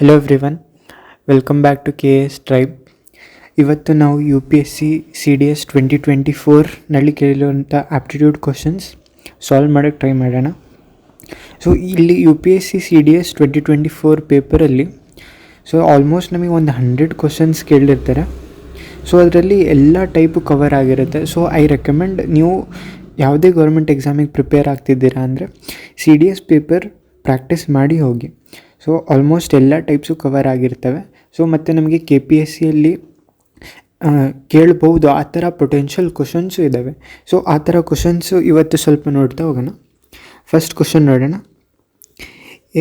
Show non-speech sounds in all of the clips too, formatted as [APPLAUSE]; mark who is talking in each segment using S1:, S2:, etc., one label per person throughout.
S1: Hello everyone welcome back to K S tribe ಇವತ್ತು ನಾವು U P S C C D S twenty twenty ಫೋರ್ನಲ್ಲಿ ಕೇಳಿರುವಂಥ aptitude questions solve ಮಾಡೋಕ್ಕೆ try ಮಾಡೋಣ. So ಇಲ್ಲಿ U P S C C D S twenty twenty four ಪೇಪರಲ್ಲಿ so almost ನಮಗೆ ಒಂದು hundred questions ಕೇಳಿರ್ತಾರೆ. ಸೊ ಅದರಲ್ಲಿ ಎಲ್ಲ ಟೈಪು ಕವರ್ ಆಗಿರುತ್ತೆ. ಸೊ ಐ ರೆಕಮೆಂಡ್ ನೀವು ಯಾವುದೇ ಗೌರ್ಮೆಂಟ್ ಎಕ್ಸಾಮಿಗೆ ಪ್ರಿಪೇರ್ ಆಗ್ತಿದ್ದೀರಾ ಅಂದರೆ C D S paper practice ಮಾಡಿ ಹೋಗಿ. ಸೊ ಆಲ್ಮೋಸ್ಟ್ ಎಲ್ಲ ಟೈಪ್ಸು ಕವರ್ ಆಗಿರ್ತವೆ. ಸೊ ಮತ್ತು ನಮಗೆ ಕೆ ಪಿ ಎಸ್ ಸಿಯಲ್ಲಿ ಕೇಳ್ಬೋದು ಆ ಥರ ಪೊಟೆನ್ಷಿಯಲ್ ಕ್ವಶನ್ಸು ಇದ್ದಾವೆ ಸೊ ಆ ಥರ ಕ್ವಶನ್ಸು ಇವತ್ತು ಸ್ವಲ್ಪ ನೋಡ್ತಾ ಹೋಗೋಣ. ಫಸ್ಟ್ ಕ್ವಶನ್ ನೋಡೋಣ.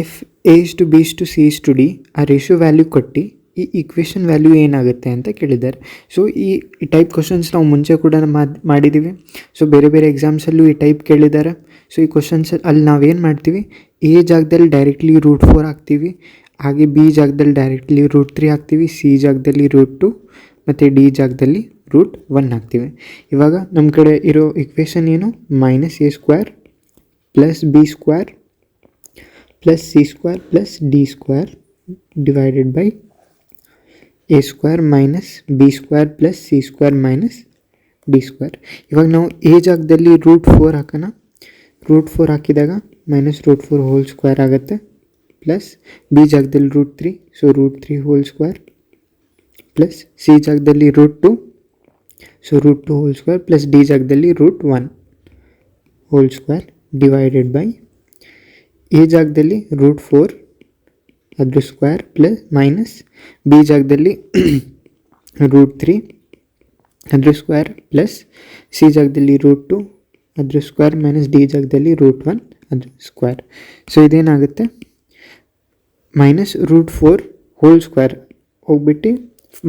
S1: If A is to B to C to D ಆ ರೇಷೋ ವ್ಯಾಲ್ಯೂ ಕೊಟ್ಟು, ಈ ಈಕ್ವೇಷನ್ ವ್ಯಾಲ್ಯೂ ಏನಾಗುತ್ತೆ ಅಂತ ಕೇಳಿದ್ದಾರೆ. ಸೊ ಈ ಟೈಪ್ ಕ್ವಶನ್ಸ್ ನಾವು ಮುಂಚೆ ಕೂಡ ಮಾಡ್ ಮಾಡಿದ್ದೀವಿ ಸೊ ಬೇರೆ ಬೇರೆ ಎಕ್ಸಾಮ್ಸಲ್ಲೂ ಈ ಟೈಪ್ ಕೇಳಿದ್ದಾರೆ. ಸೊ ಈ ಕ್ವಶನ್ಸ್ ಅಲ್ಲಿ ನಾವೇನು ಮಾಡ್ತೀವಿ? ಎ ಜಾಗದಲ್ಲಿ ಡೈರೆಕ್ಟ್ಲಿ ರೂಟ್ ಫೋರ್ ಹಾಕ್ತೀವಿ. ಹಾಗೆ ಬಿ ಜಾಗದಲ್ಲಿ ಡೈರೆಕ್ಟ್ಲಿ ರೂಟ್ ತ್ರೀ ಹಾಕ್ತೀವಿ. ಸಿ ಜಾಗದಲ್ಲಿ ರೂಟ್ ಟು ಮತ್ತು ಡಿ ಜಾಗದಲ್ಲಿ ರೂಟ್ ಒನ್ ಹಾಕ್ತೀವಿ. ಇವಾಗ ನಮ್ಮ ಕಡೆ ಇರೋ ಇಕ್ವೇಷನ್ ಏನು? Minus A square plus B square plus C square plus D square divided by A square minus B square plus C square minus D square ಇವಾಗ ನಾವು ಎ ಜಾಗದಲ್ಲಿ ರೂಟ್ ಫೋರ್ ಹಾಕೋಣ. ರೂಟ್ ಫೋರ್ ಹಾಕಿದಾಗ minus root four whole square ಆಗುತ್ತೆ. Plus B ಜಾಗದಲ್ಲಿ root three so root three whole square plus C ಜಾಗದಲ್ಲಿ root two so root two whole square plus D ಜಾಗದಲ್ಲಿ root one whole square divided by A ಜಾಗದಲ್ಲಿ root four ಅದ್ರ square plus minus B ಜಾಗದಲ್ಲಿ root three ಅದ್ರ square plus C ಜಾಗದಲ್ಲಿ root two ಅದ್ರ square minus D ಜಾಗದಲ್ಲಿ root one ಅದ್ರ square so ಇದೇನಾಗುತ್ತೆ? Minus root four whole square ಹೋಗ್ಬಿಟ್ಟು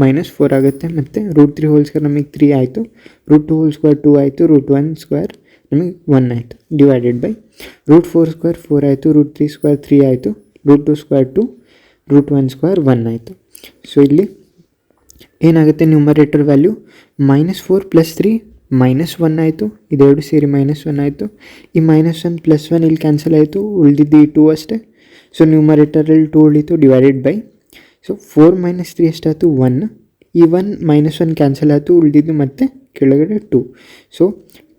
S1: minus four ಆಗುತ್ತೆ. ಮತ್ತು ರೂಟ್ ತ್ರೀ ಹೋಲ್ ಸ್ಕ್ವೇರ್ ನಮಗೆ ತ್ರೀ ಆಯಿತು. Root two whole square two ಆಯಿತು. ರೂಟ್ ಒನ್ ಸ್ಕ್ವೇರ್ ನಮಗೆ ಒನ್ ಆಯಿತು. Divided by root four square four ಆಯಿತು. ರೂಟ್ ತ್ರೀ ಸ್ಕ್ವೇರ್ ತ್ರೀ ಆಯಿತು. Root two square two root one square one ಆಯಿತು. So ಇಲ್ಲಿ ಏನಾಗುತ್ತೆ numerator value minus four plus three minus one ಆಯಿತು, ಇದೆರಡು ಸೇರಿ ಮೈನಸ್ ಒನ್ ಆಯಿತು. ಈ ಮೈನಸ್ ಒನ್ ಪ್ಲಸ್ ಒನ್ ಇಲ್ಲಿ ಕ್ಯಾನ್ಸಲ್ ಆಯಿತು, ಉಳಿದಿದ್ದು ಈ ಟೂ ಅಷ್ಟೇ. ಸೊ ನ್ಯೂಮರೇಟರಲ್ಲಿ ಟೂ ಉಳಿತು divided by so four minus three ಎಷ್ಟಾಯಿತು ಒನ್ ಈ ಒನ್ ಮೈನಸ್ ಒನ್ ಕ್ಯಾನ್ಸಲ್ ಆಯಿತು, ಉಳಿದಿದ್ದು ಮತ್ತೆ ಕೆಳಗಡೆ ಟೂ ಸೊ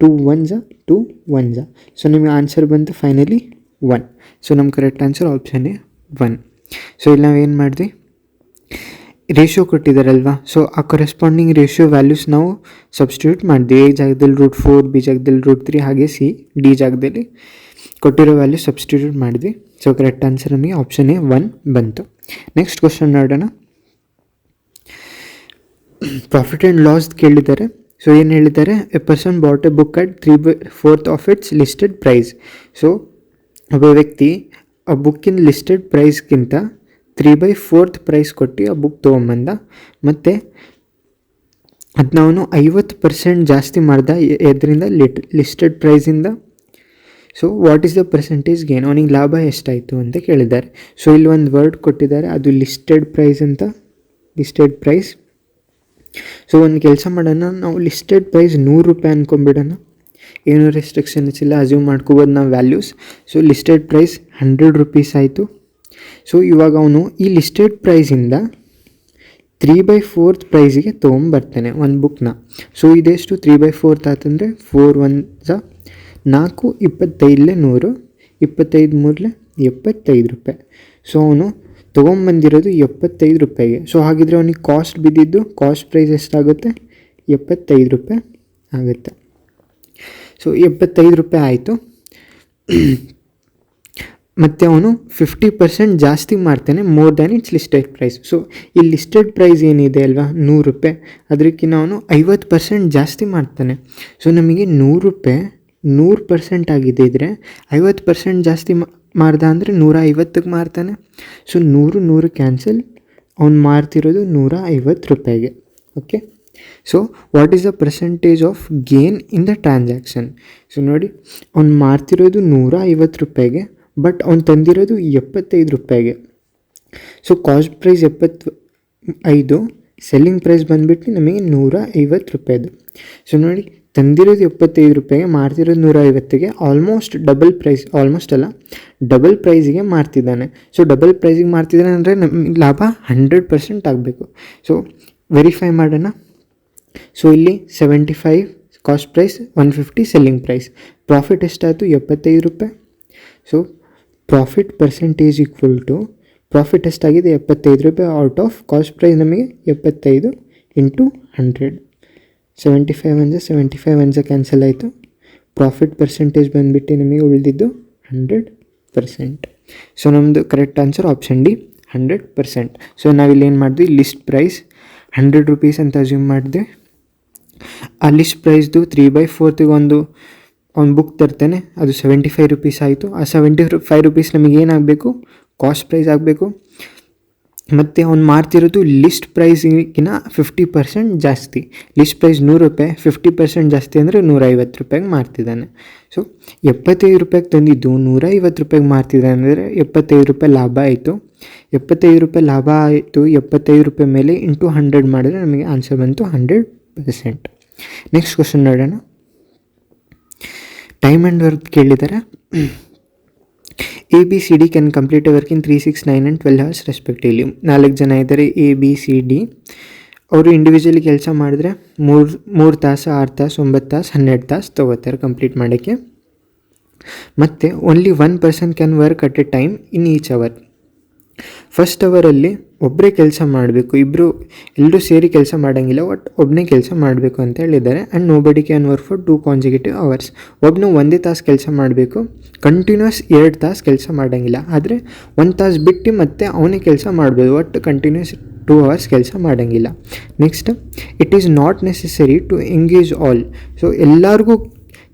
S1: ಟೂ ಒನ್ ಝ ಟೂ ಒನ್ ಝ ಸೊ ನಿಮಗೆ ಆನ್ಸರ್ ಬಂತು ಫೈನಲಿ ಒನ್ ಸೊ ನಮ್ಮ correct answer option A one so ಇಲ್ಲಿ ನಾವೇನು ಮಾಡಿದ್ವಿ? ರೇಷಿಯೋ ಕೊಟ್ಟಿದ್ದಾರಲ್ವಾ ಸೊ ಆ ಕರೆಸ್ಪಾಂಡಿಂಗ್ ರೇಷಿಯೋ ವ್ಯಾಲ್ಯೂಸ್ ನಾವು ಸಬ್ಸ್ಟಿಟ್ಯೂಟ್ ಮಾಡಿದ್ವಿ ಎ ಜಾಗದಲ್ಲಿ ರೂಟ್ ಫೋರ್ ಬಿ ಜಾಗದಲ್ಲಿ ರೂಟ್ ತ್ರೀ ಹಾಗೆ ಸಿ ಡಿ ಜಾಗದಲ್ಲಿ ಕೊಟ್ಟಿರೋ ವ್ಯಾಲ್ಯೂ ಸಬ್ಸ್ಟಿಟ್ಯೂಟ್ ಮಾಡಿದ್ವಿ. ಸೊ ಕರೆಕ್ಟ್ ಆನ್ಸರ್ ನಮಗೆ ಆಪ್ಷನ್ ಎ ಒನ್ ಬಂತು. ನೆಕ್ಸ್ಟ್ ಕ್ವಶನ್ ನೋಡೋಣ. ಪ್ರಾಫಿಟ್ ಆ್ಯಂಡ್ ಲಾಸ್ ಕೇಳಿದ್ದಾರೆ. ಸೊ ಏನು ಹೇಳಿದ್ದಾರೆ? A person bought a book at three fourth of its listed price so ಒಬ್ಬ ವ್ಯಕ್ತಿ ಆ ಬುಕ್ಕಿನ ಲಿಸ್ಟೆಡ್ ಪ್ರೈಸ್ಗಿಂತ ತ್ರೀ ಬೈ ಫೋರ್ತ್ ಪ್ರೈಸ್ ಕೊಟ್ಟು ಆ ಬುಕ್ ತೊಗೊಂಬಂದ. ಮತ್ತು ಅದನ್ನ ಅವನು ಐವತ್ತು ಪರ್ಸೆಂಟ್ ಜಾಸ್ತಿ ಮಾಡ್ದ. ಎದರಿಂದ lit listed ಪ್ರೈಸಿಂದ so what is the percentage gain ಅವನಿಗೆ ಲಾಭ ಎಷ್ಟಾಯಿತು ಅಂತ ಕೇಳಿದ್ದಾರೆ. ಸೊ ಇಲ್ಲಿ ಒಂದು ವರ್ಡ್ ಕೊಟ್ಟಿದ್ದಾರೆ. ಅದು ಲಿಸ್ಟೆಡ್ ಪ್ರೈಸ್ ಅಂತ. ಲಿಸ್ಟೆಡ್ ಪ್ರೈಸ್ ಸೊ ಒಂದು ಕೆಲಸ ಮಾಡೋಣ. ನಾವು ಲಿಸ್ಟೆಡ್ ಪ್ರೈಸ್ ನೂರು ರೂಪಾಯಿ ಅನ್ಕೊಂಬಿಡೋಣ. ಏನೂ ರೆಸ್ಟ್ರಿಕ್ಷನ್ಸ್ ಇಲ್ಲ. ಅಸ್ಯೂಮ್ ಮಾಡ್ಕೋಬೋದು ನಾವು values so listed price hundred rupees ಆಯಿತು. ಸೊ ಇವಾಗ ಅವನು ಈ ಲಿಸ್ಟೆಡ್ ಪ್ರೈಸಿಂದ ತ್ರೀ ಬೈ ಫೋರ್ತ್ ಪ್ರೈಸಿಗೆ ತೊಗೊಂಬರ್ತಾನೆ ಒಂದು ಬುಕ್ನ ಸೊ ಇದೆಷ್ಟು? ತ್ರೀ ಬೈ ಫೋರ್ತ್ ಆತಂದರೆ ಫೋರ್ ಒನ್ ಸ ನಾಲ್ಕು ಇಪ್ಪತ್ತೈದಲೇ ನೂರು, ಇಪ್ಪತ್ತೈದು ಮೂರಲೆ ಎಪ್ಪತ್ತೈದು ರೂಪಾಯಿ. ಸೊ ಅವನು ತೊಗೊಂಬಂದಿರೋದು ಎಪ್ಪತ್ತೈದು ರೂಪಾಯಿಗೆ. ಸೊ ಹಾಗಿದ್ರೆ ಅವನಿಗೆ ಕಾಸ್ಟ್ ಬಿದ್ದಿದ್ದು ಕಾಸ್ಟ್ ಪ್ರೈಸ್ ಎಷ್ಟಾಗುತ್ತೆ? ಎಪ್ಪತ್ತೈದು ರೂಪಾಯಿ ಆಗುತ್ತೆ. ಸೊ ಎಪ್ಪತ್ತೈದು ರೂಪಾಯಿ ಆಯಿತು. ಮತ್ತು ಅವನು ಫಿಫ್ಟಿ ಪರ್ಸೆಂಟ್ ಜಾಸ್ತಿ ಮಾಡ್ತಾನೆ more than its listed price so ಈ ಲಿಸ್ಟೆಡ್ ಪ್ರೈಸ್ ಏನಿದೆ ಅಲ್ವಾ, ನೂರು ರೂಪಾಯಿ ಅದಕ್ಕಿಂತ ಅವನು ಐವತ್ತು ಪರ್ಸೆಂಟ್ ಜಾಸ್ತಿ ಮಾಡ್ತಾನೆ. ಸೊ ನಮಗೆ ನೂರು ರೂಪಾಯಿ, ನೂರು ಪರ್ಸೆಂಟ್ ಆಗಿದೆ ಇದ್ದರೆ ಐವತ್ತು ಪರ್ಸೆಂಟ್ ಜಾಸ್ತಿ ಮಾಡ್ದ ಅಂದರೆ ನೂರ ಐವತ್ತಕ್ಕೆ ಮಾರ್ತಾನೆ. ಸೊ ನೂರು ನೂರು ಕ್ಯಾನ್ಸಲ್ ಅವ್ನು ಮಾರ್ತಿರೋದು ನೂರ ಐವತ್ತು ರೂಪಾಯಿಗೆ. Okay so what is the percentage of gain in the transaction so ನೋಡಿ, ಅವ್ನು ಮಾರ್ತಿರೋದು ನೂರ ಐವತ್ತು ರೂಪಾಯಿಗೆ ಬಟ್ ಅವ್ನು ತಂದಿರೋದು ಎಪ್ಪತ್ತೈದು ರೂಪಾಯಿಗೆ. ಸೊ ಕಾಸ್ಟ್ ಪ್ರೈಸ್ ಎಪ್ಪತ್ತು ಐದು ಸೆಲ್ಲಿಂಗ್ ಪ್ರೈಸ್ ಬಂದುಬಿಟ್ಟು ನಮಗೆ ನೂರ ಐವತ್ತು ರೂಪಾಯಿದು. ಸೊ ನೋಡಿ, ತಂದಿರೋದು ಎಪ್ಪತ್ತೈದು ರೂಪಾಯಿಗೆ ಮಾರ್ತಿರೋದು ನೂರ ಐವತ್ತಿಗೆ ಆಲ್ಮೋಸ್ಟ್ ಡಬಲ್ ಪ್ರೈಸ್ ಆಲ್ಮೋಸ್ಟ್ ಅಲ್ಲ ಡಬಲ್ ಪ್ರೈಸಿಗೆ ಮಾರ್ತಿದ್ದಾನೆ ಸೊ ಡಬಲ್ ಪ್ರೈಸಿಗೆ ಮಾರ್ತಿದ್ದಾನೆ ಅಂದರೆ ನಮಗೆ ಲಾಭ ಹಂಡ್ರೆಡ್ ಪರ್ಸೆಂಟ್ ಆಗಬೇಕು. ಸೊ ವೆರಿಫೈ ಮಾಡೋಣ. ಸೊ ಇಲ್ಲಿ seventy five cost price one fifty selling price profit ಎಷ್ಟಾಯಿತು? ಎಪ್ಪತ್ತೈದು ರೂಪಾಯಿ. So profit percentage equal to profit ಎಷ್ಟಾಗಿದೆ ಎಪ್ಪತ್ತೈದು ರೂಪಾಯಿ ಔಟ್ ಆಫ್ ಕಾಸ್ಟ್ ಪ್ರೈಸ್ ನಮಗೆ ಎಪ್ಪತ್ತೈದು ಇಂಟು ಹಂಡ್ರೆಡ್ ಸೆವೆಂಟಿ ಫೈವ್ ಅಂದರೆ ಸೆವೆಂಟಿ ಫೈವ್ ಅಂದರೆ ಕ್ಯಾನ್ಸಲ್ ಆಯಿತು. ಪ್ರಾಫಿಟ್ ಪರ್ಸೆಂಟೇಜ್ ಬಂದುಬಿಟ್ಟು ನಮಗೆ ಉಳಿದಿದ್ದು ಹಂಡ್ರೆಡ್ ಪರ್ಸೆಂಟ್ ಸೊ ನಮ್ಮದು correct answer option D hundred percent so ನಾವಿಲ್ಲಿ ಏನು ಮಾಡಿದ್ವಿ? ಲಿಸ್ಟ್ ಪ್ರೈಸ್ ಹಂಡ್ರೆಡ್ ರುಪೀಸ್ ಅಂತ ಅಸ್ಯೂಮ್ ಮಾಡಿದೆ. ಆ ಲಿಸ್ಟ್ ಪ್ರೈಸ್ದು ತ್ರೀ ಬೈ ಫೋರ್ತಿಗೆ ಒಂದು ಬುಕ್ ತರ್ತೇನೆ, ಅದು ಸೆವೆಂಟಿ ಫೈವ್ ರುಪೀಸ್ ಆಯಿತು. ಆ ಸೆವೆಂಟಿ ಫೈವ್ ರುಪೀಸ್ ನಮಗೆ ಏನಾಗಬೇಕು? ಕಾಸ್ಟ್ ಪ್ರೈಸ್ ಆಗಬೇಕು. ಮತ್ತು ಅವ್ನು ಮಾರ್ತಿರೋದು ಲಿಸ್ಟ್ ಪ್ರೈಸಿಗಿನ ಫಿಫ್ಟಿ ಪರ್ಸೆಂಟ್ ಜಾಸ್ತಿ. ಲಿಸ್ಟ್ ಪ್ರೈಸ್ ನೂರು ರೂಪಾಯಿ ಫಿಫ್ಟಿ ಪರ್ಸೆಂಟ್ ಜಾಸ್ತಿ ಅಂದರೆ ನೂರೈವತ್ತು ರೂಪಾಯಿಗೆ ಮಾರ್ತಿದ್ದಾನೆ. ಸೊ ಎಪ್ಪತ್ತೈದು ರೂಪಾಯಿಗೆ ತಂದಿದ್ದು ನೂರೈವತ್ತು ರೂಪಾಯಿಗೆ ಮಾರ್ತಿದ್ದಾನೆ ಅಂದರೆ ಎಪ್ಪತ್ತೈದು ರೂಪಾಯಿ ಲಾಭ ಆಯಿತು. ಎಪ್ಪತ್ತೈದು ರೂಪಾಯಿ ಲಾಭ ಆಯಿತು, ಎಪ್ಪತ್ತೈದು ರೂಪಾಯಿ ಮೇಲೆ ಇಂಟು ಹಂಡ್ರೆಡ್ ಮಾಡಿದ್ರೆ ನಮಗೆ ಆನ್ಸರ್ ಬಂತು ಹಂಡ್ರೆಡ್ ಪರ್ಸೆಂಟ್ ನೆಕ್ಸ್ಟ್ ಕ್ವಶನ್ ನೋಡೋಣ. ಟೈಮ್ ಆ್ಯಂಡ್ ವರ್ಕ್ ಕೇಳಿದ್ದಾರೆ A B C D can complete work in three six nine and twelve hours respectively ನಾಲ್ಕು ಜನ ಇದ್ದಾರೆ ಎ ಬಿ ಸಿ ಡಿ ಅವರು ಇಂಡಿವಿಜುವಲಿ ಕೆಲಸ ಮಾಡಿದ್ರೆ ಮೂರು ಮೂರು ತಾಸು, ಆರು ತಾಸು, ಒಂಬತ್ತು ತಾಸು, ಹನ್ನೆರಡು ತಾಸು ತೊಗೋತಾರೆ ಕಂಪ್ಲೀಟ್ ಮಾಡೋಕ್ಕೆ. ಮತ್ತು only one person can work at a time in each hour first ಅವರಲ್ಲಿ ಒಬ್ಬರೇ ಕೆಲಸ ಮಾಡಬೇಕು ಇಬ್ಬರು ಎಲ್ಲರೂ ಸೇರಿ ಕೆಲಸ ಮಾಡೋಂಗಿಲ್ಲ ಒಟ್ಟು ಒಬ್ಬನೇ ಕೆಲಸ ಮಾಡಬೇಕು ಅಂತ ಹೇಳಿದ್ದಾರೆ. And nobody can work for two consecutive hours ಒಬ್ಬನು ಒಂದೇ ತಾಸು ಕೆಲಸ ಮಾಡಬೇಕು ಕಂಟಿನ್ಯೂಸ್ ಎರಡು ತಾಸು ಕೆಲಸ ಮಾಡೋಂಗಿಲ್ಲ. ಆದರೆ ಒಂದು ತಾಸು ಬಿಟ್ಟು ಮತ್ತೆ ಅವನೇ ಕೆಲಸ ಮಾಡ್ಬೋದು, ಒಟ್ಟು ಕಂಟಿನ್ಯೂಸ್ ಟೂ ಅವರ್ಸ್ ಕೆಲಸ ಮಾಡೋಂಗಿಲ್ಲ. Next it is not necessary to engage all so ಎಲ್ಲರಿಗೂ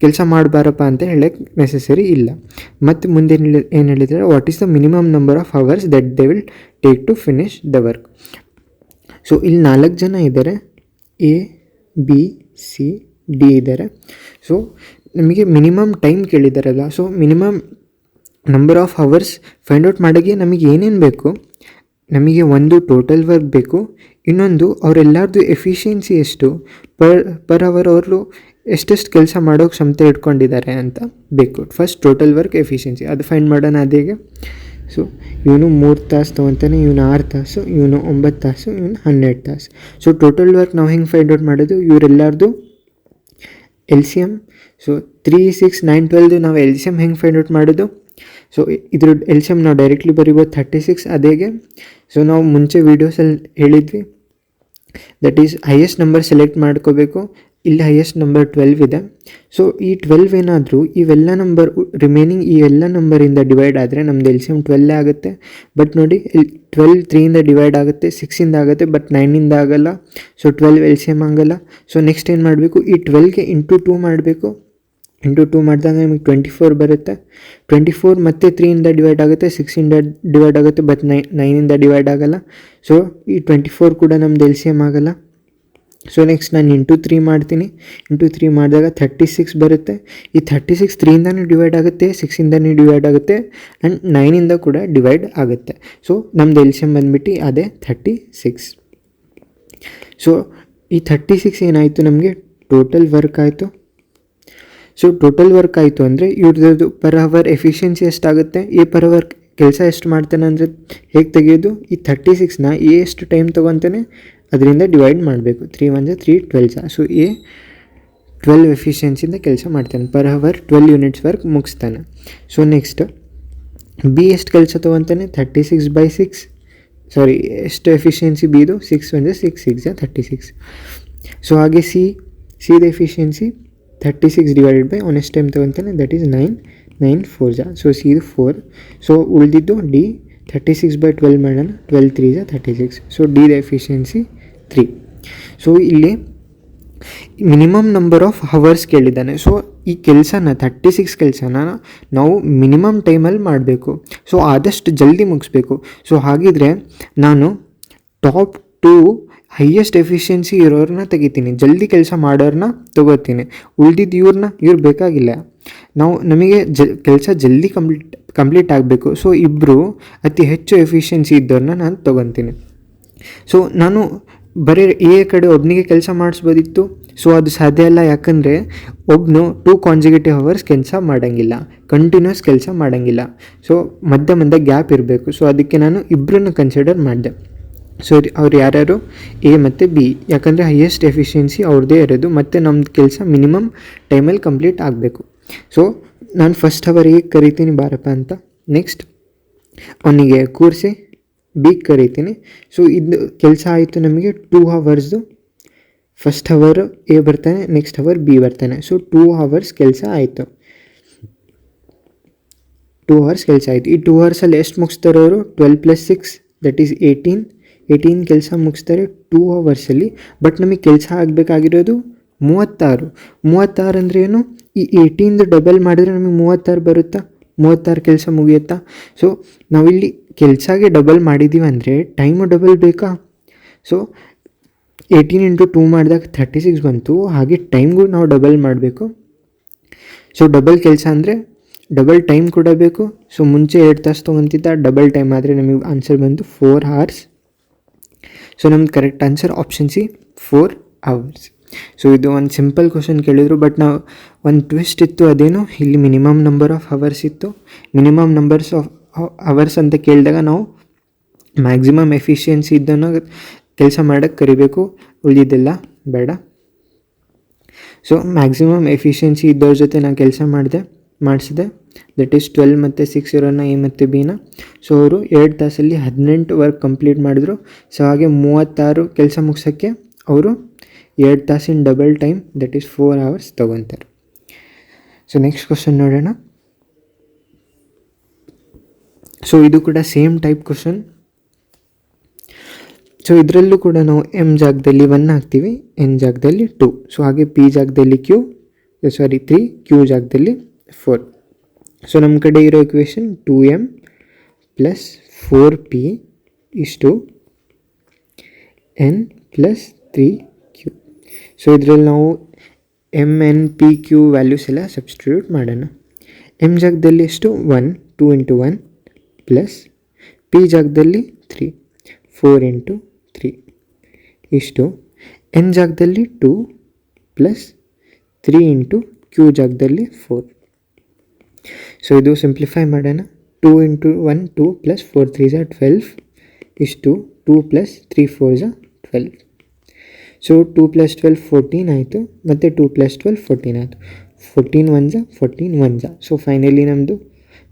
S1: ಕೆಲಸ ಮಾಡಬಾರಪ್ಪ ಅಂತ ಹೇಳಕ್ಕೆ ನೆಸೆಸರಿ ಇಲ್ಲ. ಮತ್ತು ಮುಂದೆ ಏನು ಹೇಳಿದರೆ what is the minimum number of hours that they will take to finish the work so ಇಲ್ಲಿ ನಾಲ್ಕು ಜನ ಇದ್ದಾರೆ ಎ ಬಿ ಸಿ ಡಿ ಇದ್ದಾರೆ ಸೊ ನಮಗೆ minimum time ಕೇಳಿದ್ದಾರಲ್ಲ so minimum number of hours find out ಮಾಡೋಕ್ಕೆ ನಮಗೆ ಏನೇನು ಬೇಕು? ನಮಗೆ ಒಂದು ಟೋಟಲ್ ವರ್ಕ್ ಬೇಕು. ಇನ್ನೊಂದು ಅವರೆಲ್ಲರದ್ದು ಎಫಿಷಿಯನ್ಸಿ ಎಷ್ಟು? ಪರ್ ಪರ್ ಅವರ್ ಅವರು ಎಷ್ಟೆಷ್ಟು ಕೆಲಸ ಮಾಡೋ ಕ್ಷಮತೆ ಇಟ್ಕೊಂಡಿದ್ದಾರೆ ಅಂತ ಬೇಕು ಫಸ್ಟ್ ಟೋಟಲ್ ವರ್ಕ್ ಎಫಿಷಿಯನ್ಸಿ ಅದು ಫೈಂಡ್ ಮಾಡೋಣ ಅದೇಗೆ ಸೊ ಇವನು ಮೂರು ತಾಸು ತೊಗೊತಾನೆ, ಇವನು ಆರು ತಾಸು, ಇವನು ಒಂಬತ್ತು ತಾಸು, ಇವನು ಹನ್ನೆರಡು ತಾಸು. ಸೊ ಟೋಟಲ್ ವರ್ಕ್ ನಾವು ಹೆಂಗೆ ಫೈಂಡ್ ಔಟ್ ಮಾಡೋದು? ಇವರೆಲ್ಲರದು L C M so three six nine ಟ್ವೆಲ್ದು ನಾವು ಎಲ್ ಸಿ ಎಂ ಹೆಂಗೆ ಫೈಂಡ್ ಔಟ್ ಮಾಡೋದು? ಸೊ ಇದ್ರ ಎಲ್ ಸಿ ಎಂ ನಾವು ಡೈರೆಕ್ಟ್ಲಿ ಬರಿಬೋದು ಥರ್ಟಿ ಸಿಕ್ಸ್ ಅದೇಗೆ ಸೊ ನಾವು ಮುಂಚೆ ವೀಡಿಯೋಸಲ್ಲಿ ಹೇಳಿದ್ವಿ. That is highest number select ಮಾಡ್ಕೋಬೇಕು. ಇಲ್ಲಿ ಹೈಯೆಸ್ಟ್ ನಂಬರ್ ಟ್ವೆಲ್ವ್ ಇದೆ. ಸೊ ಈ ಟ್ವೆಲ್ವ್ ಏನಾದರೂ ಇವೆಲ್ಲ ನಂಬರ್ ರಿಮೈನಿಂಗ್ ಈ ಎಲ್ಲ ನಂಬರಿಂದ ಡಿವೈಡ್ ಆದರೆ ನಮ್ಮದು ಎಲ್ ಸಿ ಎಂ ಟ್ವೆಲ್ಲೇ ಆಗುತ್ತೆ. ಬಟ್ ನೋಡಿ, ಇಲ್ಲಿ ಟ್ವೆಲ್ ತ್ರೀಯಿಂದ ಡಿವೈಡ್ ಆಗುತ್ತೆ ಸಿಕ್ಸಿಂದ ಆಗುತ್ತೆ ಬಟ್ ನೈನಿಂದ ಆಗಲ್ಲ. So twelve L C M ಆಗಲ್ಲ. ಸೊ ನೆಕ್ಸ್ಟ್ ಏನು ಮಾಡಬೇಕು? ಈ ಟ್ವೆಲ್ಗೆ ಇಂಟು ಟೂ ಮಾಡಬೇಕು. ಇಂಟು ಟೂ ಮಾಡಿದಾಗ ನಿಮಗೆ ಟ್ವೆಂಟಿ ಫೋರ್ ಬರುತ್ತೆ. ಟ್ವೆಂಟಿ ಫೋರ್ ಮತ್ತು ತ್ರೀಯಿಂದ ಡಿವೈಡ್ ಆಗುತ್ತೆ ಸಿಕ್ಸಿಂದ ಡಿವೈಡ್ ಆಗುತ್ತೆ ಬಟ್ ನೈ ನೈನಿಂದ ಡಿವೈಡ್ ಆಗಲ್ಲ. ಸೊ ಈ ಟ್ವೆಂಟಿ ಫೋರ್ ಕೂಡ ನಮ್ದು ಎಲ್ ಸಿ ಎಂ ಆಗಲ್ಲ. ಸೊ ನೆಕ್ಸ್ಟ್ ನಾನು ಇಂಟು ತ್ರೀ ಮಾಡ್ತೀನಿ. ಇಂಟು ತ್ರೀ ಮಾಡಿದಾಗ ಥರ್ಟಿ ಸಿಕ್ಸ್ ಬರುತ್ತೆ. ಈ ಥರ್ಟಿ ಸಿಕ್ಸ್ ತ್ರೀಯಿಂದನೂ ಡಿವೈಡ್ ಆಗುತ್ತೆ ಸಿಕ್ಸಿಂದನೂ ಡಿವೈಡ್ ಆಗುತ್ತೆ ಆ್ಯಂಡ್ ನೈನಿಂದ ಕೂಡ ಡಿವೈಡ್ ಆಗುತ್ತೆ. ಸೊ ನಮ್ದು ಎಲ್ ಸಿ ಎಂ ಬಂದುಬಿಟ್ಟು ಅದೇ ಥರ್ಟಿ ಸಿಕ್ಸ್ ಸೊ ಈ ಥರ್ಟಿ ಸಿಕ್ಸ್ ಏನಾಯಿತು ನಮಗೆ? ಟೋಟಲ್ ವರ್ಕ್ ಆಯಿತು. ಸೊ ಟೋಟಲ್ ವರ್ಕ್ ಆಯಿತು ಅಂದರೆ ಇವ್ರದ್ದು ಪರ್ ಅವರ್ ಎಫಿಷಿಯನ್ಸಿ ಎಷ್ಟಾಗುತ್ತೆ? ಈ ಪರ್ ಅವರ್ ಕೆಲಸ ಎಷ್ಟು ಮಾಡ್ತಾನೆ ಅಂದರೆ ಹೇಗೆ ತೆಗೆಯೋದು? ಈ ಥರ್ಟಿ ಸಿಕ್ಸ್ನ ಎಷ್ಟು ಟೈಮ್ ತೊಗೊತಾನೆ? ಅದರಿಂದ ಡಿವೈಡ್ ಮಾಡಬೇಕು. ತ್ರೀ ಒನ್ ಜ ತ್ರೀ ಟ್ವೆಲ್ ಜ. ಸೊ ಎ ಟ್ವೆಲ್ವ್ ಎಫಿಷಿಯನ್ಸಿಯಿಂದ ಕೆಲಸ ಮಾಡ್ತಾನೆ. Per hour twelve units work ಮುಗಿಸ್ತಾನೆ. So next B ಎಷ್ಟು ಕೆಲಸ ತೊಗೊತಾನೆ? Thirty six by six sorry ಎಷ್ಟು ಎಫಿಷಿಯನ್ಸಿ ಬಿದು ಸಿಕ್ಸ್ ಒಂದು six six thirty six so ಹಾಗೆ C ಸಿದ efficiency thirty six divided by one ಎಷ್ಟು time ತೊಗೊತಾನೆ? That is nine nine four ಜಾ. So C ಇದು four so ಉಳಿದಿದ್ದು D thirty six by twelve ಮಾಡೋಣ. Twelve three ಜಾ thirty six so D the efficiency three so ಇಲ್ಲಿ minimum number of hours ಕೇಳಿದ್ದಾನೆ. So ಈ ಕೆಲಸನ ಥರ್ಟಿ ಸಿಕ್ಸ್ ಕೆಲಸನ ನಾವು ಮಿನಿಮಮ್ ಟೈಮಲ್ಲಿ ಮಾಡಬೇಕು. ಸೊ ಆದಷ್ಟು ಜಲ್ದಿ ಮುಗಿಸ್ಬೇಕು. ಸೊ ಹಾಗಿದ್ರೆ ನಾನು ಟಾಪ್ ಟು ಹೈಯೆಸ್ಟ್ ಎಫಿಷಿಯನ್ಸಿ ಇರೋರನ್ನ ತೆಗಿತೀನಿ. ಜಲ್ದಿ ಕೆಲಸ ಮಾಡೋರನ್ನ ತೊಗೋತೀನಿ. ಉಳ್ದಿದ್ದು ಇವ್ರನ್ನ ಇವ್ರು ಬೇಕಾಗಿಲ್ಲ. ನಾವು, ನಮಗೆ ಜ, ಕೆಲಸ ಜಲ್ದಿ ಕಂಪ್ಲೀಟ್ ಕಂಪ್ಲೀಟ್ ಆಗಬೇಕು. ಸೊ ಇಬ್ಬರು ಅತಿ ಹೆಚ್ಚು ಎಫಿಷಿಯನ್ಸಿ ಇದ್ದವ್ರನ್ನ ನಾನು ತೊಗೊತೀನಿ. ಸೊ ನಾನು ಬರೀ ಎ ಕಡೆ ಒಬ್ಬನಿಗೆ ಕೆಲಸ ಮಾಡಿಸ್ಬೋದಿತ್ತು ಸೊ ಅದು ಸಾಧ್ಯ ಇಲ್ಲ. ಯಾಕಂದರೆ ಒಬ್ಬನು ಟೂ ಕಾನ್ಸಿಕ್ಯೂಟಿವ್ ಅವರ್ಸ್ ಕೆಲಸ ಮಾಡೋಂಗಿಲ್ಲ ಕಂಟಿನ್ಯೂಸ್ ಕೆಲಸ ಮಾಡೋಂಗಿಲ್ಲ. ಸೊ ಮಧ್ಯ ಮಧ್ಯೆ ಗ್ಯಾಪ್ ಇರಬೇಕು. ಸೊ ಅದಕ್ಕೆ ನಾನು ಇಬ್ಬರನ್ನು ಕನ್ಸಿಡರ್ ಮಾಡಿದೆ. ಸೊ ಅವ್ರು ಯಾರ್ಯಾರು? ಎ ಮತ್ತು ಬಿ. ಯಾಕಂದರೆ ಹೈಯೆಸ್ಟ್ ಎಫಿಷಿಯನ್ಸಿ ಅವ್ರದ್ದೇ ಇರೋದು, ಮತ್ತು ನಮ್ಮದು ಕೆಲಸ ಮಿನಿಮಮ್ ಟೈಮಲ್ಲಿ ಕಂಪ್ಲೀಟ್ ಆಗಬೇಕು. ಸೊ ನಾನು ಫಸ್ಟ್ ಅವರ್ ಎ ಕರಿತೀನಿ ಬಾರಪ್ಪ ಅಂತ. ನೆಕ್ಸ್ಟ್ ಅವನಿಗೆ ಕೂರಿಸಿ ಬಿ ಕರಿತೀನಿ. ಸೊ ಇದು ಕೆಲಸ ಆಯಿತು ನಮಗೆ ಟೂ ಅವರ್ಸ್ದು ಫಸ್ಟ್ ಅವರ್ ಎ ಬರ್ತಾನೆ ನೆಕ್ಸ್ಟ್ ಅವರ್ ಬಿ ಬರ್ತಾನೆ. ಸೊ ಟೂ ಅವರ್ಸ್ ಕೆಲಸ ಆಯಿತು. ಟೂ ಅವರ್ಸ್ ಕೆಲಸ ಆಯಿತು. ಈ ಟೂ ಅವರ್ಸಲ್ಲಿ ಎಷ್ಟು ಮುಗಿಸ್ತಾರೆ ಅವರು? Twelve plus six that is eighteen eighteen ಕೆಲಸ ಮುಗಿಸ್ತಾರೆ ಟೂ ಅವರ್ಸಲ್ಲಿ ಬಟ್ ನಮಗೆ ಕೆಲಸ ಆಗಬೇಕಾಗಿರೋದು ಮೂವತ್ತಾರು. ಮೂವತ್ತಾರು ಅಂದರೆ ಏನು? ಈ ಏಯ್ಟೀನ್ದು ಡಬಲ್ ಮಾಡಿದ್ರೆ ನಮಗೆ ಮೂವತ್ತಾರು ಬರುತ್ತಾ? ಮೂವತ್ತಾರು ಕೆಲಸ ಮುಗಿಯುತ್ತಾ? ಸೊ ನಾವಿಲ್ಲಿ ಕೆಲಸಗೆ ಡಬಲ್ ಮಾಡಿದ್ದೀವಿ ಅಂದರೆ ಟೈಮು ಡಬಲ್ ಬೇಕಾ? ಸೊ ಏಯ್ಟೀನ್ ಇಂಟು ಟೂ ಮಾಡಿದಾಗ ಥರ್ಟಿ ಸಿಕ್ಸ್ ಬಂತು. ಹಾಗೆ ಟೈಮ್ಗೂ ನಾವು ಡಬಲ್ ಮಾಡಬೇಕು. ಸೊ ಡಬಲ್ ಕೆಲಸ ಅಂದರೆ ಡಬಲ್ ಟೈಮ್ ಕೂಡ ಬೇಕು. ಸೊ ಮುಂಚೆ ಎರಡು ತಾಸು ತೊಗೊತಿದ್ದ ಡಬಲ್ ಟೈಮ್ ಆದರೆ ನಮಗೆ ಆನ್ಸರ್ ಬಂತು ಫೋರ್ ಅವರ್ಸ್ ಸೊ ನಮ್ದು correct answer option C four hours so ಇದು ಒಂದು ಸಿಂಪಲ್ ಕ್ವಶನ್ ಕೇಳಿದರು ಬಟ್ ನಾವು ಒಂದು ಟ್ವಿಸ್ಟ್ ಇತ್ತು ಅದೇನು. ಇಲ್ಲಿ ಮಿನಿಮಮ್ ನಂಬರ್ ಆಫ್ ಅವರ್ಸ್ ಇತ್ತು. ಮಿನಿಮಮ್ ನಂಬರ್ಸ್ ಆಫ್ ಅವರ್ಸ್ ಅಂತ ಕೇಳಿದಾಗ ನಾವು ಮ್ಯಾಕ್ಸಿಮಮ್ ಎಫಿಷಿಯನ್ಸಿ ಇದ್ದನ್ನು ಕೆಲಸ ಮಾಡೋಕ್ಕೆ ಕರಿಬೇಕು. ಉಳಿದಿದ್ದೆಲ್ಲ ಬೇಡ. ಸೊ ಮ್ಯಾಕ್ಸಿಮಮ್ ಎಫಿಷಿಯನ್ಸಿ ಇದ್ದವ್ರ ಜೊತೆ ನಾನು ಕೆಲಸ ಮಾಡಿದೆ, ಮಾಡಿಸಿದೆ. ದಟ್ ಈಸ್ ಟ್ವೆಲ್ ಮತ್ತು ಸಿಕ್ಸ್ ಇರೋನ ಎ ಮತ್ತು ಬಿನ ಸೊ ಅವರು ಎರಡು ತಾಸಲ್ಲಿ ಹದಿನೆಂಟು ವರ್ಕ್ ಕಂಪ್ಲೀಟ್ ಮಾಡಿದ್ರು. ಸೊ ಹಾಗೆ ಮೂವತ್ತಾರು ಕೆಲಸ ಮುಗಿಸೋಕ್ಕೆ ಅವರು ಎರಡು ತಾಸಿನ double time that is four hours ತೊಗೊತಾರೆ. So next question ನೋಡೋಣ. ಸೊ ಇದು ಕೂಡ ಸೇಮ್ ಟೈಪ್ ಕ್ವಶನ್ ಸೊ ಇದರಲ್ಲೂ ಕೂಡ ನಾವು ಎಂ ಜಾಗದಲ್ಲಿ ಒನ್ ಹಾಕ್ತೀವಿ ಎನ್ ಜಾಗದಲ್ಲಿ ಟು ಸೊ ಹಾಗೆ ಪಿ ಜಾಗದಲ್ಲಿ ಕ್ಯೂ ಸಾರಿ ತ್ರೀ ಕ್ಯೂ ಜಾಗದಲ್ಲಿ ಫೋರ್ ಸೊ ನಮ್ಮ ಕಡೆ ಇರೋ equation two M plus four P ಇಷ್ಟು N plus three Q so ಇದರಲ್ಲಿ ನಾವು M N P Q values ಎಲ್ಲ ಸಬ್ಸ್ಟಿಟ್ಯೂಟ್ ಮಾಡೋಣ. ಎಂ ಜಾಗದಲ್ಲಿ ಎಷ್ಟು? One two into one plus P ಜಾಗದಲ್ಲಿ ತ್ರೀ ಫೋರ್ ಇಂಟು ತ್ರೀ ಇಷ್ಟು. ಎನ್ ಜಾಗದಲ್ಲಿ two plus three into Q ಜಾಗದಲ್ಲಿ ಫೋರ್ ಸೊ ಇದು ಸಿಂಪ್ಲಿಫೈ ಮಾಡೋಣ. Two into one two plus four three ಝ twelve ಇಷ್ಟು. Two plus three four ಝ twelve so two plus twelve fourteen ಆಯಿತು. ಮತ್ತು two plus twelve fourteen ಆಯಿತು. Fourteen one ಝ fourteen one ಝ so finally ನಮ್ಮದು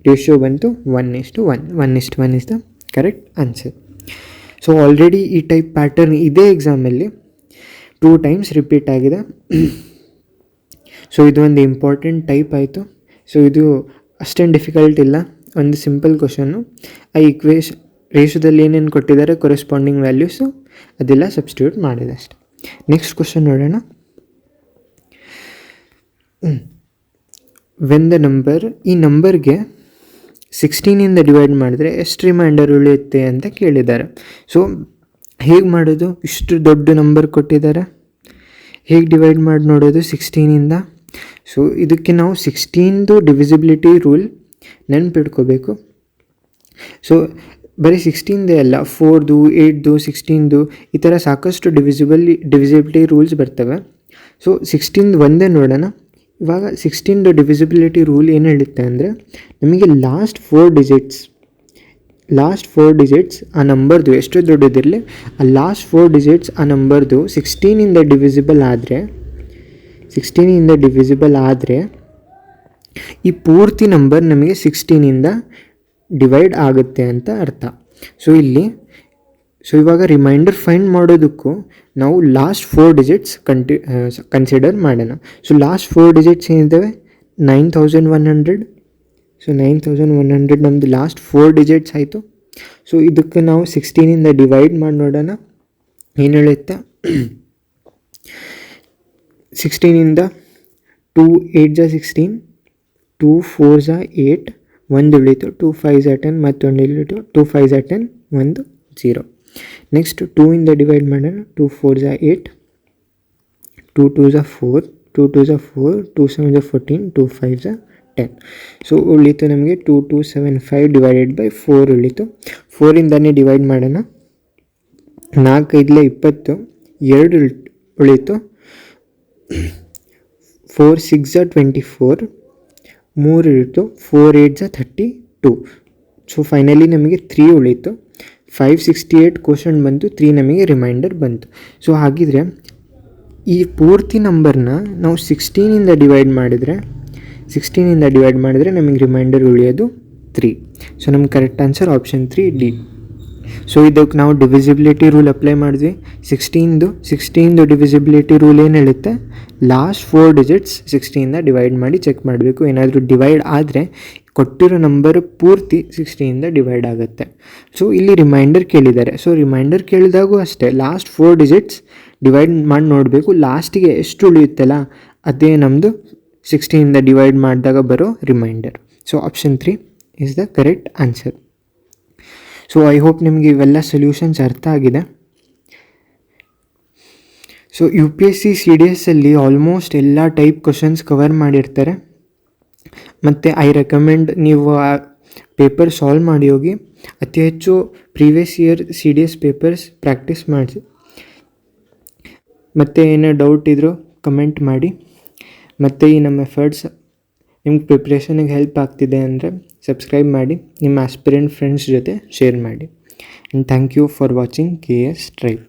S1: ratio ಬಂತು ಒನ್ ಇಷ್ಟು ಒನ್ ಒನ್ ಇಷ್ಟು one is the correct answer so already ಈ ಟೈಪ್ ಪ್ಯಾಟರ್ನ್ ಇದೇ ಎಕ್ಸಾಮಲ್ಲಿ ಟೂ ಟೈಮ್ಸ್ ರಿಪೀಟ್ ಆಗಿದೆ. [CLEARS THROAT] ಸೊ ಇದು ಒಂದು ಇಂಪಾರ್ಟೆಂಟ್ ಟೈಪ್ ಆಯಿತು. ಸೊ ಇದು ಅಷ್ಟೇನು ಡಿಫಿಕಲ್ಟ್ ಇಲ್ಲ. ಒಂದು ಸಿಂಪಲ್ ಕ್ವಶನ್ನು ಆ ಇಕ್ವೇಶ್ ರೇಷದಲ್ಲಿ ಏನೇನು ಕೊಟ್ಟಿದ್ದಾರೆ ಕೊರೆಸ್ಪಾಂಡಿಂಗ್ ವ್ಯಾಲ್ಯೂಸು ಅದೆಲ್ಲ ಸಬ್ಸ್ಟಿಟ್ಯೂಟ್ ಮಾಡಿದೆ ಅಷ್ಟೆ. ನೆಕ್ಸ್ಟ್ ಕ್ವಶನ್ ನೋಡೋಣ. ವೆನ್ ದ ನಂಬರ್ ಈ ನಂಬರ್ಗೆ ಸಿಕ್ಸ್ಟೀನಿಂದ ಡಿವೈಡ್ ಮಾಡಿದ್ರೆ ಎಷ್ಟು ರಿಮೈಂಡರ್ ಉಳಿಯುತ್ತೆ ಅಂತ ಕೇಳಿದ್ದಾರೆ. ಸೊ ಹೇಗೆ ಮಾಡೋದು? ಇಷ್ಟು ದೊಡ್ಡ ನಂಬರ್ ಕೊಟ್ಟಿದ್ದಾರೆ. ಹೇಗೆ ಡಿವೈಡ್ ಮಾಡಿ ನೋಡೋದು? ಸಿಕ್ಸ್ಟೀನಿಂದ ಸೊ ಇದಕ್ಕೆ ನಾವು ಸಿಕ್ಸ್ಟೀನ್ದು ಡಿವಿಸಿಬಿಲಿಟಿ ರೂಲ್ ನೆನ್ಪಿಟ್ಕೋಬೇಕು. ಸೊ ಬರೀ ಸಿಕ್ಸ್ಟೀನ್ದೇ ಅಲ್ಲ ಫೋರ್ದು ಏಯ್ಟ್ದು ಸಿಕ್ಸ್ಟೀನ್ದು ಈ ಥರ ಸಾಕಷ್ಟು ಡಿವಿಸಿಬಲ್ ಡಿವಿಸಿಬಿಲಿಟಿ ರೂಲ್ಸ್ ಬರ್ತವೆ. ಸೊ ಸಿಕ್ಸ್ಟೀನ್ದು ಒಂದೇ ನೋಡೋಣ. ಇವಾಗ ಸಿಕ್ಸ್ಟೀನ್ದು ಡಿವಿಸಿಬಿಲಿಟಿ ರೂಲ್ ಏನು ಹೇಳುತ್ತೆ ಅಂದರೆ, ನಮಗೆ last four digits last four digits ಆ ನಂಬರ್ದು ಎಷ್ಟು ದೊಡ್ಡದಿರಲಿ, ಆ ಲಾಸ್ಟ್ ಫೋರ್ ಡಿಜಿಟ್ಸ್ ಆ ನಂಬರ್ದು ಸಿಕ್ಸ್ಟೀನಿಂದ ಡಿವಿಸಿಬಲ್ ಆದರೆ ಸಿಕ್ಸ್ಟೀನಿಂದ ಡಿವಿಸಿಬಲ್ ಆದರೆ, ಈ ಪೂರ್ತಿ ನಂಬರ್ ನಮಗೆ ಸಿಕ್ಸ್ಟೀನಿಂದ ಡಿವೈಡ್ ಆಗುತ್ತೆ ಅಂತ ಅರ್ಥ. ಸೊ ಇಲ್ಲಿ ಸೊ ಇವಾಗ ರಿಮೈಂಡರ್ ಫೈಂಡ್ ಮಾಡೋದಕ್ಕೂ ನಾವು ಲಾಸ್ಟ್ ಫೋರ್ ಡಿಜಿಟ್ಸ್ ಕಂಟಿ ಕನ್ಸಿಡರ್ ಮಾಡೋಣ. So last four digits ಏನಿದ್ದಾವೆ? Nine thousand one hundred so nine thousand one hundred ನಮ್ಮದು ಲಾಸ್ಟ್ ಫೋರ್ ಡಿಜಿಟ್ಸ್ ಆಯಿತು. ಸೊ ಇದಕ್ಕೆ ನಾವು ಸಿಕ್ಸ್ಟೀನಿಂದ ಡಿವೈಡ್ ಮಾಡಿ ನೋಡೋಣ. ಏನು ಹೇಳುತ್ತೆ? ಸಿಕ್ಸ್ಟೀನಿಂದ ಟೂ ಏಯ್ಟ್ ಜಾ ಸಿಕ್ಸ್ಟೀನ್ ಟೂ ಫೋರ್ ಜಾ ಏಯ್ಟ್ ಒಂದು ಉಳೀತು ಟೂ ಫೈವ್ ಝಾ ಟೆನ್ ಮತ್ತೊಂದು ಉಳಿತು ಟೂ ಫೈವ್ ಝಾ ಟೆನ್ ಒಂದು ಜೀರೋ ನೆಕ್ಸ್ಟ್ ಟೂ ಇಂದ ಡಿವೈಡ್ ಮಾಡೋಣ ಟೂ ಫೋರ್ ಝಾ ಏಯ್ಟ್ ಟೂ ಟೂ ಝಾ ಫೋರ್ ಟೂ ಟೂ ಝಾ ಫೋರ್ ಟೂ ಸೆವೆನ್ ಝಾ ಫೋರ್ಟೀನ್ ಟೂ ಫೈವ್ ಝಾ ಟೆನ್ ಸೊ ಉಳಿತು ನಮಗೆ two two seven five divided by four ಉಳಿತು ಫೋರಿಂದನೇ ಡಿವೈಡ್ ಮಾಡೋಣ ನಾಲ್ಕೈದಲೇ ಇಪ್ಪತ್ತು, ಎರಡು ಉಳಿತು ಫೋರ್ ಸಿಕ್ಸ್ ಝ ಟ್ವೆಂಟಿ ಫೋರ್ ಮೂರು ಉಳಿತು ಫೋರ್ ಏಟ್ ಝ ಥರ್ಟಿ ಟೂ ಸೊ ಫೈನಲಿ ನಮಗೆ ತ್ರೀ ಉಳೀತು. ಫೈವ್ ಸಿಕ್ಸ್ಟಿ ಏಯ್ಟ್ ಕ್ವಶನ್ ಬಂತು ತ್ರೀ ನಮಗೆ ರಿಮೈಂಡರ್ ಬಂತು. ಸೊ ಹಾಗಿದ್ರೆ ಈ ಪೂರ್ತಿ ನಂಬರ್ನ ನಾವು ಸಿಕ್ಸ್ಟೀನಿಂದ ಡಿವೈಡ್ ಮಾಡಿದರೆ ಸಿಕ್ಸ್ಟೀನಿಂದ ಡಿವೈಡ್ ಮಾಡಿದರೆ ನಮಗೆ ರಿಮೈಂಡರ್ ಉಳಿಯೋದು ತ್ರೀ ಸೊ ನಮ್ಗೆ correct answer option three D so ಇದಕ್ಕೆ ನಾವು ಡಿವಿಸಿಬಿಲಿಟಿ ರೂಲ್ ಅಪ್ಲೈ ಮಾಡಿದ್ವಿ. ಸಿಕ್ಸ್ಟೀನ್ದು ಸಿಕ್ಸ್ಟೀನ್ದು ಡಿವಿಸಿಬಿಲಿಟಿ ರೂಲ್ ಏನು ಹೇಳುತ್ತೆ? ಲಾಸ್ಟ್ ಫೋರ್ ಡಿಜಿಟ್ಸ್ ಸಿಕ್ಸ್ಟೀನಿಂದ ಡಿವೈಡ್ ಮಾಡಿ ಚೆಕ್ ಮಾಡಬೇಕು. ಏನಾದರೂ ಡಿವೈಡ್ ಆದರೆ ಕೊಟ್ಟಿರೋ ನಂಬರ್ ಪೂರ್ತಿ ಸಿಕ್ಸ್ಟಿಯಿಂದ ಡಿವೈಡ್ ಆಗುತ್ತೆ. ಸೊ ಇಲ್ಲಿ ರಿಮೈಂಡರ್ ಕೇಳಿದ್ದಾರೆ. ಸೊ ರಿಮೈಂಡರ್ ಕೇಳಿದಾಗೂ ಅಷ್ಟೇ ಲಾಸ್ಟ್ ಫೋರ್ ಡಿಜಿಟ್ಸ್ ಡಿವೈಡ್ ಮಾಡಿ ನೋಡಬೇಕು. ಲಾಸ್ಟಿಗೆ ಎಷ್ಟು ಉಳಿಯುತ್ತಲ್ಲ, ಅದೇ ನಮ್ಮದು ಸಿಕ್ಸ್ಟಿಯಿಂದ ಡಿವೈಡ್ ಮಾಡಿದಾಗ ಬರೋ remainder so option three is the correct answer so I hope ನಿಮಗೆ ಇವೆಲ್ಲ ಸೊಲ್ಯೂಷನ್ಸ್ ಅರ್ಥ ಆಗಿದೆ. So U P S C C D ಎಸ್ಸಲ್ಲಿ almost ಎಲ್ಲ ಟೈಪ್ ಕ್ವಶನ್ಸ್ ಕವರ್ ಮಾಡಿರ್ತಾರೆ. ಮತ್ತು ಐ ರೆಕಮೆಂಡ್ ನೀವು ಆ ಪೇಪರ್ ಸಾಲ್ವ್ ಮಾಡಿ ಹೋಗಿ, ಅತಿ ಹೆಚ್ಚು previous year C D S papers practice ಮಾಡಿಸಿ. ಮತ್ತು ಏನೇ ಡೌಟ್ ಇದ್ದರೂ ಕಮೆಂಟ್ ಮಾಡಿ. ಮತ್ತು ಈ ನಮ್ಮ ಎಫರ್ಟ್ಸ್ ನಿಮ್ಗೆ ಪ್ರಿಪ್ರೇಷನಿಗೆ ಹೆಲ್ಪ್ ಆಗ್ತಿದೆ ಅಂದರೆ ಸಬ್ಸ್ಕ್ರೈಬ್ ಮಾಡಿ, ನಿಮ್ಮ ಆಸ್ಪಿರೆಂಟ್ ಫ್ರೆಂಡ್ಸ್ ಜೊತೆ ಶೇರ್ ಮಾಡಿ. And thank you for watching K S tribe